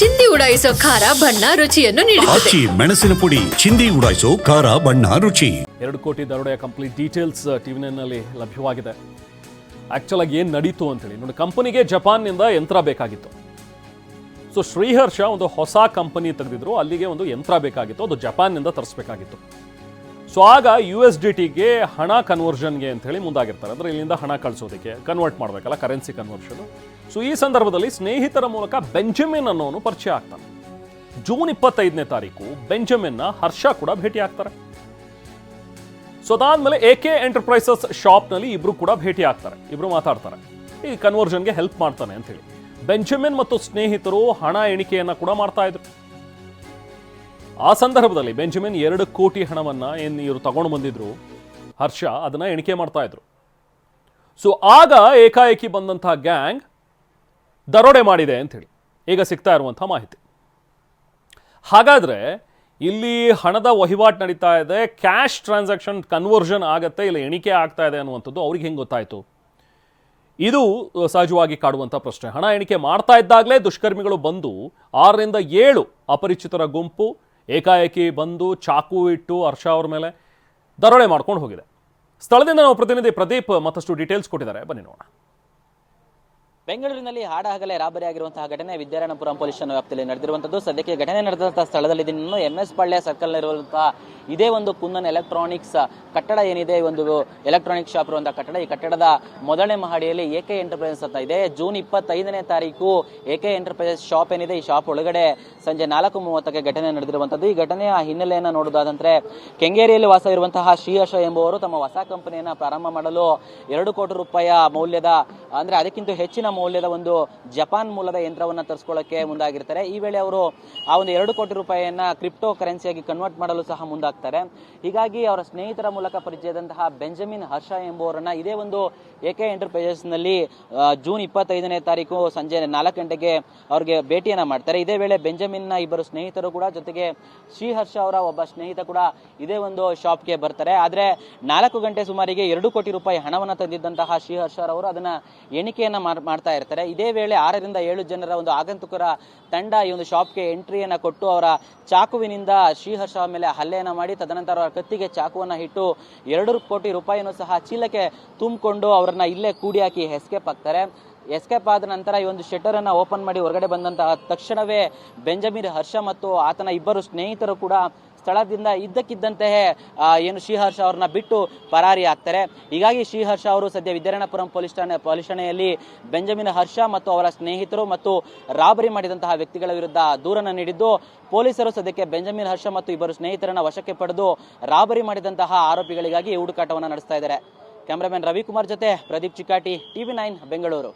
ಚಿಂದಿ ಉಡಾಯಿಸೋ ಖಾರ ಬಣ್ಣ ರುಚಿಯನ್ನು ನೀಡುತ್ತದೆ. ಆಚಿ ಮೆಣಸಿನ ಪುಡಿ ಚಿಂದಿ ಉಡಾಯಿಸೋ ಖಾರ ಬಣ್ಣ ರುಚಿ. ಎರಡು ಕೋಟಿ ದರೋಡೆಯ ಕಂಪ್ಲೀಟ್ ಡೀಟೇಲ್ಸ್ ಟಿವಿ ನೈನ್ನಲ್ಲಿ ಲಭ್ಯವಾಗಿದೆ. ಆ್ಯಕ್ಚುಲ್ ಆಗಿ ಏನು ನಡೀತು ಅಂತೇಳಿ. ನೋಡಿ ಕಂಪನಿಗೆ ಜಪಾನ್ನಿಂದ ಯಂತ್ರ ಬೇಕಾಗಿತ್ತು. ಸೊ ಶ್ರೀಹರ್ಷ ಒಂದು ಹೊಸ ಕಂಪನಿ ತೆಗೆದಿದ್ರು. ಅಲ್ಲಿಗೆ ಒಂದು ಯಂತ್ರ ಬೇಕಾಗಿತ್ತು. ಅದು ಜಪಾನ್ನಿಂದ ತರಿಸ್ಬೇಕಾಗಿತ್ತು. ಸೊ ಆಗ ಯು ಎಸ್ ಡಿ ಟಿಗೆ ಹಣ ಕನ್ವರ್ಷನ್ಗೆ ಅಂತ ಹೇಳಿ ಮುಂದಾಗಿರ್ತಾರೆ. ಅಂದರೆ ಇಲ್ಲಿಂದ ಹಣ ಕಳಿಸೋದಕ್ಕೆ ಕನ್ವರ್ಟ್ ಮಾಡಬೇಕಲ್ಲ ಕರೆನ್ಸಿ ಕನ್ವರ್ಷನ್ ಸೊ ಈ ಸಂದರ್ಭದಲ್ಲಿ ಸ್ನೇಹಿತರ ಮೂಲಕ ಬೆಂಜಮಿನ್ ಅನ್ನೋನು ಪರಿಚಯ ಆಗ್ತಾನೆ. ಜೂನ್ ಇಪ್ಪತ್ತೈದನೇ ತಾರೀಕು ಬೆಂಜಮಿನ್ನ ಹರ್ಷ ಕೂಡ ಭೇಟಿ ಆಗ್ತಾರೆ. ಸೊ ಅದಾದ್ಮೇಲೆ ಎ ಕೆ ಎಂಟರ್ಪ್ರೈಸಸ್ ಶಾಪ್ನಲ್ಲಿ ಇಬ್ರು ಕೂಡ ಭೇಟಿ ಆಗ್ತಾರೆ. ಇಬ್ರು ಮಾತಾಡ್ತಾರೆ. ಈ ಕನ್ವರ್ಷನ್ಗೆ ಹೆಲ್ಪ್ ಮಾಡ್ತಾನೆ ಅಂತ ಹೇಳಿ ಬೆಂಜಮಿನ್ ಮತ್ತು ಸ್ನೇಹಿತರು ಹಣ ಎಣಿಕೆಯನ್ನು ಕೂಡ ಮಾಡ್ತಾ ಇದ್ರು. ಆ ಸಂದರ್ಭದಲ್ಲಿ ಬೆಂಜಮಿನ್ ಎರಡು ಕೋಟಿ ಹಣವನ್ನ ಏನು ಇವರು ತಗೊಂಡು ಬಂದಿದ್ರು, ಹರ್ಷ ಅದನ್ನ ಎಣಿಕೆ ಮಾಡ್ತಾ ಇದ್ರು. ಸೊ ಆಗ ಏಕಾಏಕಿ ಬಂದಂತಹ ಗ್ಯಾಂಗ್ ದರೋಡೆ ಮಾಡಿದೆ ಅಂತ ಹೇಳಿ ಈಗ ಸಿಗ್ತಾ ಇರುವಂಥ ಮಾಹಿತಿ. ಹಾಗಾದ್ರೆ ಇಲ್ಲಿ ಹಣದ ವಹಿವಾಟು ನಡೀತಾ ಇದೆ ಕ್ಯಾಶ್ ಟ್ರಾನ್ಸಾಕ್ಷನ್ ಕನ್ವರ್ಷನ್ ಆಗತ್ತೆ, ಇಲ್ಲ ಎಣಿಕೆ ಆಗ್ತಾ ಇದೆ ಅನ್ನುವಂಥದ್ದು ಅವ್ರಿಗೆ ಹೆಂಗೆ ಗೊತ್ತಾಯ್ತು? ಇದು ಸಹಜವಾಗಿ ಕಾಡುವಂಥ ಪ್ರಶ್ನೆ. ಹಣ ಎಣಿಕೆ ಮಾಡ್ತಾ ಇದ್ದಾಗಲೇ ದುಷ್ಕರ್ಮಿಗಳು ಬಂದು ಆರರಿಂದ ಏಳು ಅಪರಿಚಿತರ ಗುಂಪು ಏಕಾಏಕಿ ಬಂದು ಚಾಕು ಇಟ್ಟು ಹರ್ಷ ಅವ್ರ ಮೇಲೆ ದರೋಡೆ ಮಾಡ್ಕೊಂಡು ಹೋಗಿದೆ. ಸ್ಥಳದಿಂದ ನಾವು ಪ್ರತಿನಿಧಿ ಪ್ರದೀಪ್ ಮತ್ತಷ್ಟು ಡೀಟೇಲ್ಸ್ ಕೊಟ್ಟಿದ್ದಾರೆ. ಬನ್ನಿ ನೋಡೋಣ. ಬೆಂಗಳೂರಿನಲ್ಲಿ ಹಾಡಹಗಲೇ ರಾಬರಿ ಆಗಿರುವಂತಹ ಘಟನೆ ವಿದ್ಯಾರಾಯಣಪುರಂ ಪೊಲೀಸ್ ಠಾಣೆ ವ್ಯಾಪ್ತಿಯಲ್ಲಿ ನಡೆದಿರುವಂತದ್ದು ಸದ್ಯಕ್ಕೆ ಘಟನೆ ನಡೆದಂತಹ ಸ್ಥಳದಲ್ಲಿ ಇದನ್ನು ಎಂ ಎಸ್ ಪಾಳ್ಯ ಸರ್ಕಲ್ ಇರುವಂತಹ ಇದೇ ಒಂದು ಕುಂದನ್ ಎಲೆಕ್ಟ್ರಾನಿಕ್ಸ್ ಕಟ್ಟಡ ಏನಿದೆ ಒಂದು ಎಲೆಕ್ಟ್ರಾನಿಕ್ ಶಾಪ್ ಇರುವಂತಹ ಕಟ್ಟಡ. ಈ ಕಟ್ಟಡದ ಮೊದಲನೇ ಮಹಡಿಯಲ್ಲಿ ಎಕೆ ಎಂಟರ್ಪ್ರೈಸಸ್ ಅಂತ ಇದೆ. ಜೂನ್ ಇಪ್ಪತ್ತೈದನೇ ತಾರೀಕು ಎಕೆ ಎಂಟರ್ಪ್ರೈಸಸ್ ಶಾಪ್ ಏನಿದೆ, ಈ ಶಾಪ್ ಒಳಗಡೆ ಸಂಜೆ ನಾಲ್ಕು ಮೂವತ್ತಕ್ಕೆ ಘಟನೆ ನಡೆದಿರುವಂತದ್ದು ಈ ಘಟನೆಯ ಹಿನ್ನೆಲೆಯನ್ನು ನೋಡುವುದಾದಂತೆ ಕೆಂಗೇರಿಯಲ್ಲಿ ವಾಸ ಇರುವಂತಹ ಶ್ರೀಹರ್ಷ ಎಂಬುವರು ತಮ್ಮ ಹೊಸ ಕಂಪನಿಯನ್ನು ಪ್ರಾರಂಭ ಮಾಡಲು ಎರಡು ಕೋಟಿ ರೂಪಾಯಿಯ ಮೌಲ್ಯದ ಅಂದ್ರೆ ಅದಕ್ಕಿಂತ ಹೆಚ್ಚಿನ ಮೌಲ್ಯದ ಒಂದು ಜಪಾನ್ ಮೂಲದ ಯಂತ್ರವನ್ನ ತರಿಸ್ಕೊಳ್ಳಕ್ಕೆ ಮುಂದಾಗಿರ್ತಾರೆ. ಈ ವೇಳೆ ಅವರು ಆ ಒಂದು ಎರಡು ಕೋಟಿ ರೂಪಾಯಿಯನ್ನ ಕ್ರಿಪ್ಟೋ ಕರೆನ್ಸಿಯಾಗಿ ಕನ್ವರ್ಟ್ ಮಾಡಲು ಸಹ ಮುಂದಾಗ್ತಾರೆ. ಹೀಗಾಗಿ ಅವರ ಸ್ನೇಹಿತರ ಮೂಲಕ ಪರಿಚಯದಂತಹ ಬೆಂಜಮಿನ್ ಹರ್ಷ ಎಂಬುವರನ್ನ ಇದೇ ಒಂದು ಎಕೆ ಎಂಟರ್ಪ್ರೈಸಸ್ನಲ್ಲಿ ಜೂನ್ ಇಪ್ಪತ್ತೈದನೇ ತಾರೀಕು ಸಂಜೆ ನಾಲ್ಕು ಗಂಟೆಗೆ ಅವ್ರಿಗೆ ಭೇಟಿಯನ್ನ ಮಾಡ್ತಾರೆ. ಇದೇ ವೇಳೆ ಬೆಂಜಮಿನ್ನ ಇಬ್ಬರು ಸ್ನೇಹಿತರು ಕೂಡ ಜೊತೆಗೆ ಶ್ರೀಹರ್ಷ ಅವರ ಒಬ್ಬ ಸ್ನೇಹಿತ ಕೂಡ ಇದೇ ಒಂದು ಶಾಪ್ಗೆ ಬರ್ತಾರೆ. ಆದ್ರೆ ನಾಲ್ಕು ಗಂಟೆ ಸುಮಾರಿಗೆ ಎರಡು ಕೋಟಿ ರೂಪಾಯಿ ಹಣವನ್ನ ತಂದಿದ್ದಂತಹ ಶ್ರೀಹರ್ಷ ಅವರು ಅದನ್ನ ಎಣಿಕೆಯನ್ನ ಮಾಡ್- ಮಾಡ್ತಾ ಇರ್ತಾರೆ. ಇದೇ ವೇಳೆ ಆರರಿಂದ ಏಳು ಜನರ ಒಂದು ಆಗಂತುಕರ ತಂಡ ಈ ಒಂದು ಶಾಪ್ಗೆ ಎಂಟ್ರಿಯನ್ನ ಕೊಟ್ಟು ಅವರ ಚಾಕುವಿನಿಂದ ಶ್ರೀಹರ್ಷ ಮೇಲೆ ಹಲ್ಲೆಯನ್ನ ಮಾಡಿ, ತದನಂತರ ಅವರ ಕತ್ತಿಗೆ ಚಾಕುವನ್ನ ಇಟ್ಟು ಎರಡು ಕೋಟಿ ರೂಪಾಯಿಯನ್ನು ಸಹ ಚೀಲಕ್ಕೆ ತುಂಬಿಕೊಂಡು ಅವರನ್ನ ಇಲ್ಲೇ ಕೂಡಿ ಹಾಕಿ ಎಸ್ಕೇಪ್ ಆಗ್ತಾರೆ. ಎಸ್ಕೇಪ್ ಆದ ನಂತರ ಈ ಒಂದು ಶೆಟರ್ ಅನ್ನ ಓಪನ್ ಮಾಡಿ ಹೊರಗಡೆ ಬಂದಂತಹ ತಕ್ಷಣವೇ ಬೆಂಜಮಿನ್ ಹರ್ಷ ಮತ್ತು ಆತನ ಇಬ್ಬರು ಸ್ನೇಹಿತರು ಕೂಡ ಸ್ಥಳದಿಂದ ಇದ್ದಕ್ಕಿದ್ದಂತೆಯೇ ಏನು ಶ್ರೀಹರ್ಷ ಅವ್ರನ್ನ ಬಿಟ್ಟು ಪರಾರಿ ಆಗ್ತಾರೆ. ಹೀಗಾಗಿ ಶ್ರೀಹರ್ಷ ಅವರು ಸದ್ಯ ವಿದ್ಯಾರಣ್ಯಪುರಂ ಪೊಲೀಸ್ ಠಾಣೆ, ಪೊಲೀಸ್ ಠಾಣೆಯಲ್ಲಿ ಬೆಂಜಮಿನ್ ಹರ್ಷ ಮತ್ತು ಅವರ ಸ್ನೇಹಿತರು ಮತ್ತು ರಾಬರಿ ಮಾಡಿದಂತಹ ವ್ಯಕ್ತಿಗಳ ವಿರುದ್ಧ ದೂರನ್ನು ನೀಡಿದ್ದು, ಪೊಲೀಸರು ಸದ್ಯಕ್ಕೆ ಬೆಂಜಮಿನ್ ಹರ್ಷ ಮತ್ತು ಇಬ್ಬರು ಸ್ನೇಹಿತರನ್ನ ವಶಕ್ಕೆ ಪಡೆದು ರಾಬರಿ ಮಾಡಿದಂತಹ ಆರೋಪಿಗಳಿಗಾಗಿ ಹುಡುಕಾಟವನ್ನು ನಡೆಸ್ತಾ ಇದ್ದಾರೆ. ಕ್ಯಾಮರಾಮನ್ ರವಿಕುಮಾರ್ ಜೊತೆ ಪ್ರದೀಪ್ ಚಿಕಾಟಿ ಟಿವಿ ನೈನ್, ಬೆಂಗಳೂರು.